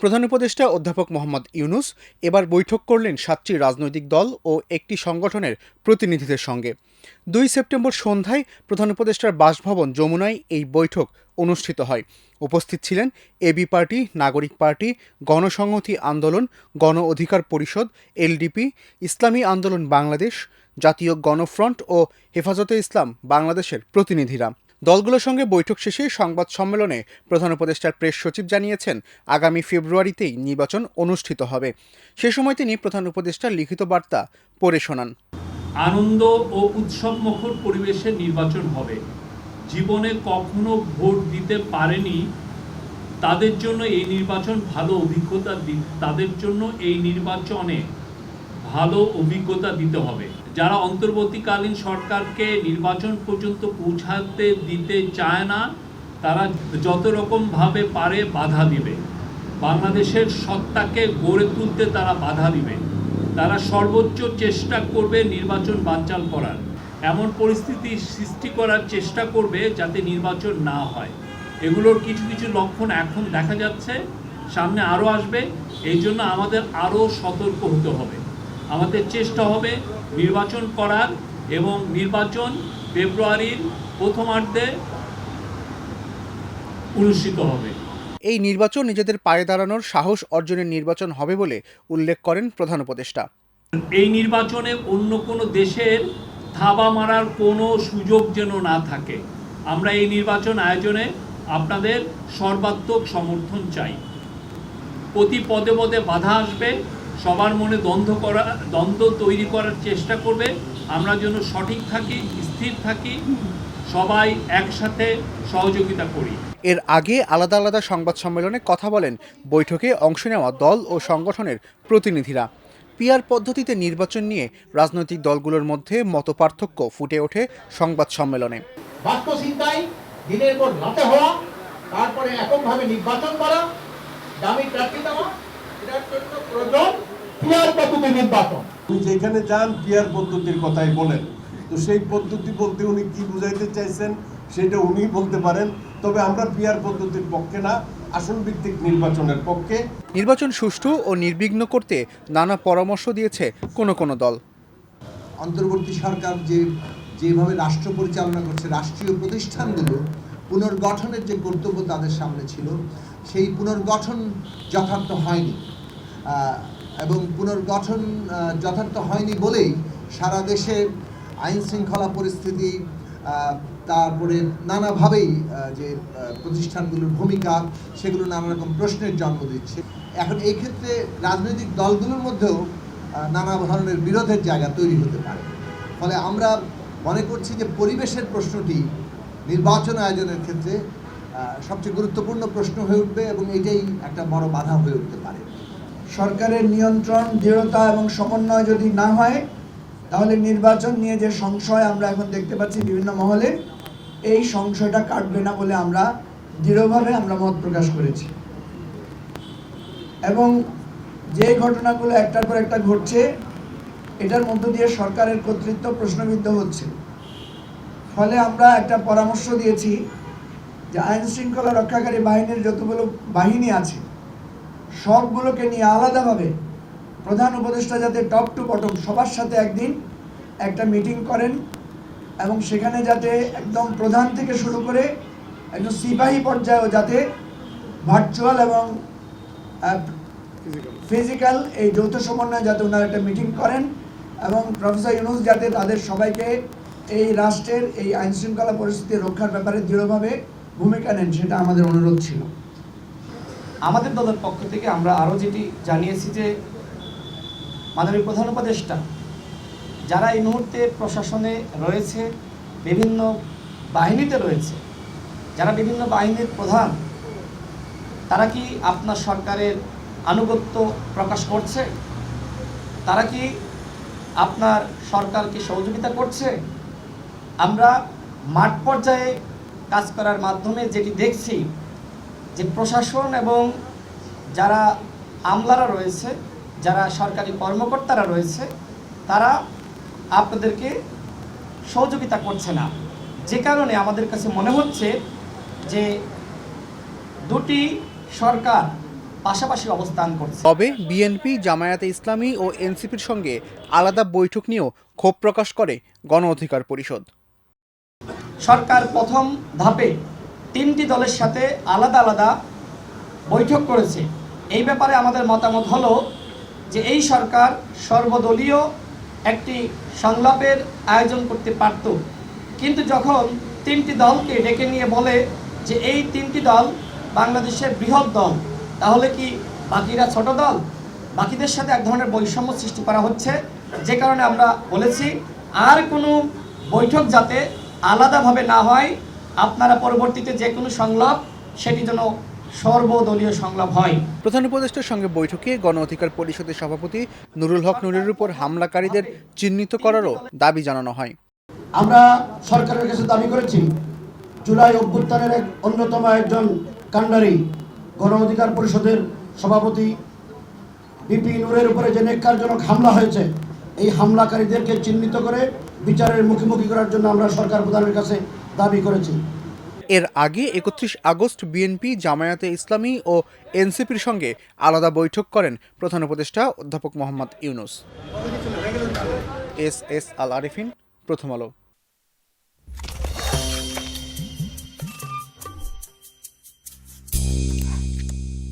প্রধান উপদেষ্টা অধ্যাপক মোহাম্মদ ইউনুস এবার বৈঠক করলেন সাতটি রাজনৈতিক দল ও একটি সংগঠনের প্রতিনিধিদের সঙ্গে। দুই সেপ্টেম্বর সন্ধ্যায় প্রধান উপদেষ্টার বাসভবন যমুনায় এই বৈঠক অনুষ্ঠিত হয়। উপস্থিত ছিলেন AB party, Nagorik party, Ganosamhati Andolan, Gono Odhikar পরিষদ, এলডিপি, ইসলামী আন্দোলন বাংলাদেশ, জাতীয় গণফ্রন্ট ও হেফাজতে ইসলাম বাংলাদেশের প্রতিনিধিরা। দলগুলোর সঙ্গে বৈঠক শেষে সংবাদ সম্মেলনে প্রধান উপদেষ্টার প্রেস সচিব জানিয়েছেন, আগামী ফেব্রুয়ারিতেই নির্বাচন অনুষ্ঠিত হবে। সে সময় তিনি প্রধান উপদেষ্টার লিখিত বার্তা পড়ে শোনান। আনন্দ ও উৎসবমুখর পরিবেশে নির্বাচন হবে। জীবনে কখনো ভোট দিতে পারেনি তাদের জন্য এই নির্বাচন ভালো অভিজ্ঞতা তাদের জন্য এই নির্বাচনে ভালো অভিজ্ঞতা দিতে হবে। যারা অন্তর্বর্তীকালীন সরকারকে নির্বাচন পর্যন্ত পৌঁছাতে দিতে চায় না, তারা যত রকমভাবে পারে বাধা দিবে। বাংলাদেশের সত্তাকে গড়ে তুলতে তারা বাধা দিবে। তারা সর্বোচ্চ চেষ্টা করবে নির্বাচন বানচাল করার। এমন পরিস্থিতি সৃষ্টি করার চেষ্টা করবে যাতে নির্বাচন না হয়। এগুলোর কিছু কিছু লক্ষণ এখন দেখা যাচ্ছে, সামনে আরও আসবে। এই জন্য আমাদের আরও সতর্ক হতে হবে। আমাদের চেষ্টা হবে নির্বাচন করার এবং নির্বাচন ফেব্রুয়ারির প্রথমার্ধে অনুষ্ঠিত হবে। এই নির্বাচন নিজেদের পায়ে দাঁড়ানোর সাহস অর্জনের নির্বাচন হবে বলে উল্লেখ করেন প্রধান উপদেষ্টা। এই নির্বাচনে অন্য কোনো দেশের থাবা মারার কোনো সুযোগ যেন না থাকে। আমরা এই নির্বাচন আয়োজনে আপনাদের সর্বাত্মক সমর্থন চাই। প্রতি পদে পদে বাধা আসবে সবার মনে দ্বন্দ্ব করা দ্বন্দ্ব তৈরি করার চেষ্টা করবে। আমরা যেন সঠিক থাকি স্থির থাকি সবাই একসাথে সহযোগিতা করি। এর আগে আলাদা আলাদা সংবাদ সম্মেলনে কথা বলেন বৈঠকে অংশ নেওয়া দল ও সংগঠনের প্রতিনিধিরা। পিয়ার পদ্ধতিতে নির্বাচন নিয়ে রাজনৈতিক দলগুলোর মধ্যে মতপার্থক্য ফুটে ওঠে সংবাদ সম্মেলনে। দিনের পর রাতে হওয়া তারপরে এককভাবে নির্বাচন করা দামি প্রার্থী দেওয়া এটার জন্য প্রয়োজন পিয়ার পদ্ধতি নির্বাচন। যেখানে যান পিয়ার পদ্ধতির কথাই বলেন। তো সেই পদ্ধতি বলতে উনি কি বুঝাইতে চাইছেন সেটা উনি বলতে পারেন। তবে আমরা পিয়ার পদ্ধতির পক্ষে না আসন ভিত্তিক নির্বাচনের পক্ষে। নির্বাচন সুষ্ঠু ও নির্বিঘ্ন করতে নানা পরামর্শ দিয়েছে কোনো কোনো দল। অন্তর্বর্তী সরকার যে যেভাবে রাষ্ট্র পরিচালনা করছে রাষ্ট্রীয় প্রতিষ্ঠানগুলো পুনর্গঠনের যে কর্তব্য তাদের সামনে ছিল সেই পুনর্গঠন যথার্থ হয়নি। এবং পুনর্গঠন যথার্থ হয়নি বলেই সারা দেশে আইন শৃঙ্খলা পরিস্থিতি তারপরে নানাভাবেই যে প্রতিষ্ঠানগুলোর ভূমিকা, সেগুলো নানা রকম প্রশ্নের জন্ম দিচ্ছে। এখন এই ক্ষেত্রে রাজনৈতিক দলগুলোর মধ্যেও নানা ধরনের বিরোধের জায়গা তৈরি হতে পারে। ফলে আমরা মনে করছি যে পরিবেশের প্রশ্নটি নির্বাচন আয়োজনের ক্ষেত্রে সবচেয়ে গুরুত্বপূর্ণ প্রশ্ন হয়ে উঠবে এবং এটাই একটা বড় বাধা হয়ে উঠতে পারে। সরকারের নিয়ন্ত্রণ, দৃঢ়তা এবং সমন্বয় যদি না হয়, তাহলে নির্বাচন নিয়ে যে সংশয় আমরা এখন দেখতে পাচ্ছি বিভিন্ন মহলে, এই সংশয়টা কাটবে না বলে আমরা দৃঢ়ভাবে আমরা মত প্রকাশ করেছি। এবং যে ঘটনাগুলো একটার পর একটা ঘটছে, এটার মধ্য দিয়ে সরকারের কর্তৃত্ব প্রশ্নবিদ্ধ হচ্ছে। ফলে আমরা একটা পরামর্শ দিয়েছি যে আইন শৃঙ্খলা রক্ষাকারী বাহিনীর যতগুলো বাহিনী আছে সবগুলোকে নিয়ে আলাদাভাবে প্রধান উপদেষ্টা যাতে টপ টু বটম সবার সাথে একদিন একটা মিটিং করেন এবং সেখানে যাতে একদম প্রধান থেকে শুরু করে একদম সিপাহী পর্যায়েও যাতে ভার্চুয়াল এবং ফিজিক্যাল এই যৌথ সমন্বয়ে যাতে ওনারা একটা মিটিং করেন এবং প্রফেসর ইউনুস যাতে তাদের সবাইকে এই রাষ্ট্রের এই আইনশৃঙ্খলা পরিস্থিতি রক্ষার ব্যাপারে দৃঢ়ভাবে ভূমিকা নেন সেটা আমাদের অনুরোধ ছিল। আমাদের দলের পক্ষ থেকে আমরা আরও যেটি জানিয়েছি যে মাননীয় প্রধান উপদেষ্টা, যারা এই মুহূর্তে প্রশাসনে রয়েছে, বিভিন্ন বাহিনীতে রয়েছে, যারা বিভিন্ন বাহিনীর প্রধান, তারা কি আপনার সরকারের আনুগত্য প্রকাশ করছে? তারা কি আপনার সরকারকে সহযোগিতা করছে? আমরা মাঠ পর্যায়ে কাজ করার মাধ্যমে যেটি দেখছি যে প্রশাসন এবং যারা আমলারা রয়েছে যারা সরকারি কর্মকর্তারা রয়েছে তারা আপনাদেরকে সহযোগিতা করছে না। যে কারণে আমাদের কাছে মনে হচ্ছে যে দুটি সরকার পাশাপাশি অবস্থান করছে। তবে বিএনপি জামায়াতে ইসলামী ও এনসিপির সঙ্গে আলাদা বৈঠক নিয়েও ক্ষোভ প্রকাশ করে গণ অধিকার পরিষদ। সরকার প্রথম ধাপে তিনটি দলের সাথে আলাদা আলাদা বৈঠক করেছে। এই ব্যাপারে আমাদের মতামত হলো যে এই সরকার সর্বদলীয় একটি সংলাপের আয়োজন করতে পারত। কিন্তু যখন তিনটি দলকে ডেকে নিয়ে বলে যে এই তিনটি দল বাংলাদেশের বৃহৎ দল, তাহলে কি বাকিরা ছোট দল? বাকিদের সাথে এক ধরনের বৈষম্য সৃষ্টি করা হচ্ছে। যে কারণে আমরা বলেছি, আর কোনো বৈঠক যাতে আলাদাভাবে না হয় আপনারা পরবর্তীতে যে কোনো সংলাপ সেটি যেন সর্বদলীয় সংলাপ হয়। প্রধান উপদেষ্টার সঙ্গে বৈঠকে গণ অধিকার পরিষদের সভাপতি নুরুল হক নুরের উপর হামলাকারীদের চিহ্নিত করারও দাবি জানানো হয়। আমরা সরকারের কাছে দাবি করেছি জুলাই অভ্যুত্থানের এক অন্যতম একজন কাণ্ডারি গণ অধিকার পরিষদের সভাপতি বিপি নুরের উপরে যে নেককারজনক হামলা হয়েছে এই হামলাকারীদেরকে চিহ্নিত করে বিচারের মুখোমুখি করার জন্য আমরা সরকার প্রধানের কাছে দাবি করেছে। এর আগে একত্রিশ আগস্ট বিএনপি, জামায়াতে ইসলামী ও এনসিপির সঙ্গে আলাদা বৈঠক করেন প্রধান উপদেষ্টা অধ্যাপক Mohammad Yunus. S S Al Arifin, Prothom Alo.